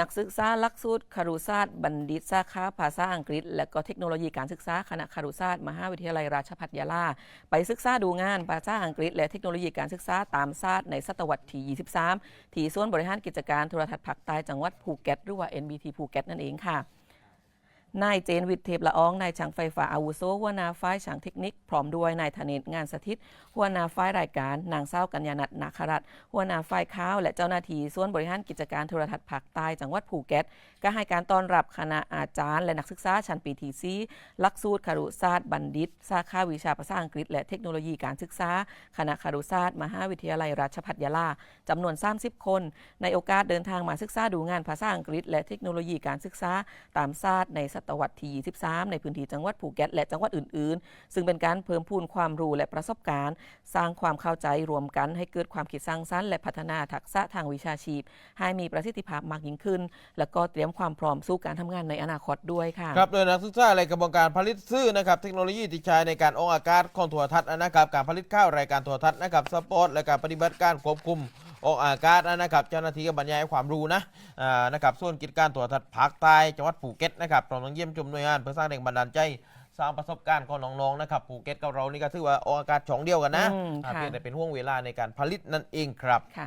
นักศึกษาลักสูตรคารุศาสตร์บัณฑิตสาขาภาษาอังกฤษ และก็เทคโนโลยีการศึกษาคณะคารุศาสตร์มหาวิทยาลัยราชภัฏยาลา ไปศึกษาดูงานภาษาอังกฤษ และเทคโนโลยีการศึกษาตามศาสตร์ในศตวรรษที่ 23 ที่ส่วนบริหารกิจการโทรทัศน์ภาคใต้จังหวัดภูเก็ตหรือว่า NBT ภูเก็ตนั่นเองค่ะ นายเจนวิทย์เทพละอองนายช่างไฟฟ้าอาวุโสหัวหน้าฝ่ายช่างเทคนิค พร้อมด้วยนายธเนศงานสถิตหัวหน้าฝ่ายรายการนางสากัญญาณัทนาครัตหัวหน้าฝ่ายข้าว และเจ้าหน้าที่ส่วนบริหารกิจการโทรทัศน์ภาคใต้จังหวัดภูเก็ต ก็ให้การต้อนรับคณะอาจารย์ และนักศึกษาชั้นปีทีซีหลักสูตรคารุศาสตร์บัณฑิต สาขาวิชาภาษาอังกฤษ และเทคโนโลยีการศึกษา คณะคารุศาสตร์มหาวิทยาลัยราชภัฏยาลาจำนวน 30 คน ในโอกาสเดินทางมาศึกษาดูงานภาษาอังกฤษ และเทคโนโลยีการศึกษาตามศาสตร์ในศตวรรษที่ 23 ในพื้นที่จังหวัดภูเก็ตและจังหวัดอื่น ๆ ซึ่งเป็นการเพิ่มพูนความรู้และประสบการณ์ สร้างความเข้าใจรวมกันให้เกิดความคิดสร้างสรรค์และพัฒนาทักษะทางวิชาชีพ ให้มีประสิทธิภาพมากยิ่งขึ้น และก็เตรียมความพร้อมสู่การทำงานในอนาคตด้วยค่ะครับโดยนักศึกษาในกระบวนการผลิตสื่อนะครับเทคโนโลยีที่ใช้ในการออกอากาศของโทรทัศน์นะครับการผลิตข่าวรายการโทรทัศน์นะครับสปอร์ตและการปฏิบัติการควบคุม ออกอากาศนะครับเจ้าหน้าที่ก็บรรยายความรู้นะอ่านะครับส่วนกิจการโทรทัศน์ภาคใต้จังหวัดภูเก็ตนะครับพร้อมทั้งเยี่ยมชมหน่วยงานเพื่อสร้างแรงบันดาลใจสร้างประสบการณ์ของน้องๆนะครับภูเก็ตกับเรานี่ก็ถือว่าออกอากาศช่องเดียวกันนะอืมอ่าค่ะเพียงแต่เป็นห่วงเวลาในการผลิตนั่นเองครับค่ะ